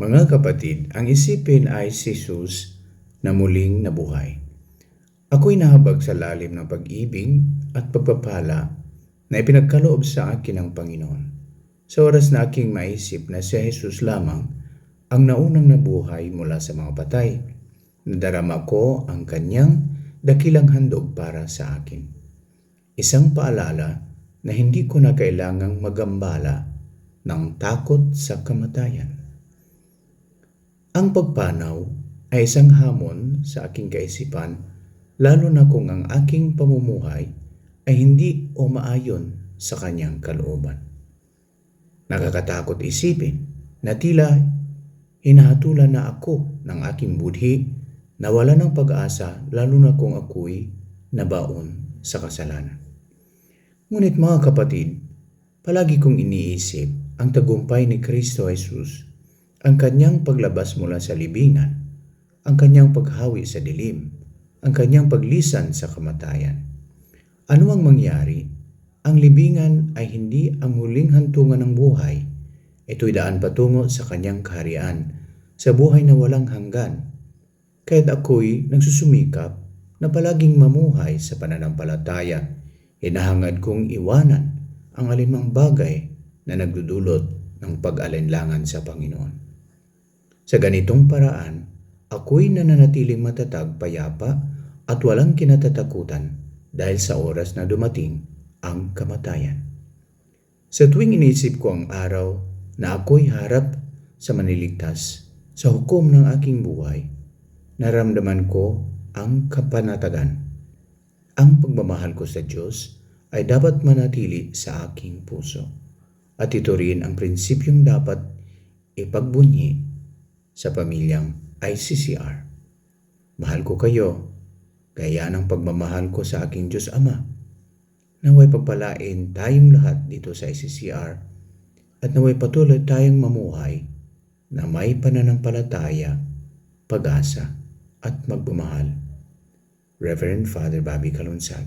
Mga kapatid, ang isipin ay si Jesus na muling nabuhay. Ako'y nahabag sa lalim ng pag-ibig at pagpapala na ipinagkaloob sa akin ng Panginoon. Sa oras na aking maisip na si Jesus lamang ang naunang nabuhay mula sa mga patay, nadarama ko ang kanyang dakilang handog para sa akin. Isang paalala na hindi ko na kailangang magambala ng takot sa kamatayan. Ang pagpanaw ay isang hamon sa aking kaisipan lalo na kung ang aking pamumuhay ay hindi umaayon sa kanyang kalooban. Nakakatakot isipin na tila hinahatulan na ako ng aking budhi na wala ng pag-asa lalo na kung ako'y nabaon sa kasalanan. Ngunit mga kapatid, palagi kong iniisip ang tagumpay ni Kristo Jesus ang kanyang paglabas mula sa libingan, ang kanyang paghawi sa dilim, ang kanyang paglisan sa kamatayan. Ano ang mangyari? Ang libingan ay hindi ang huling hantungan ng buhay. Ito'y daan patungo sa kanyang kaharian, sa buhay na walang hanggan. Kaya't ako'y nagsusumikap na palaging mamuhay sa pananampalataya. Hinahangad kong iwanan ang alinmang bagay na nagdudulot ng pag-alinlangan sa Panginoon. Sa ganitong paraan, ako'y nananatiling matatag payapa at walang kinatatakutan dahil sa oras na dumating ang kamatayan. Sa tuwing inisip ko ang araw na ako'y harap sa maniligtas sa hukom ng aking buhay, naramdaman ko ang kapanatagan. Ang pagmamahal ko sa Diyos ay dapat manatili sa aking puso. At ito rin ang prinsipyong dapat ipagbunyi sa pamilyang ICCR. Mahal ko kayo, gaya ng pagmamahal ko sa aking Diyos Ama. Naway pagpalain tayong lahat dito sa ICCR at naway patuloy tayong mamuhay na may pananampalataya, pag-asa at magmamahal. Reverend Father Bobby Kalunsag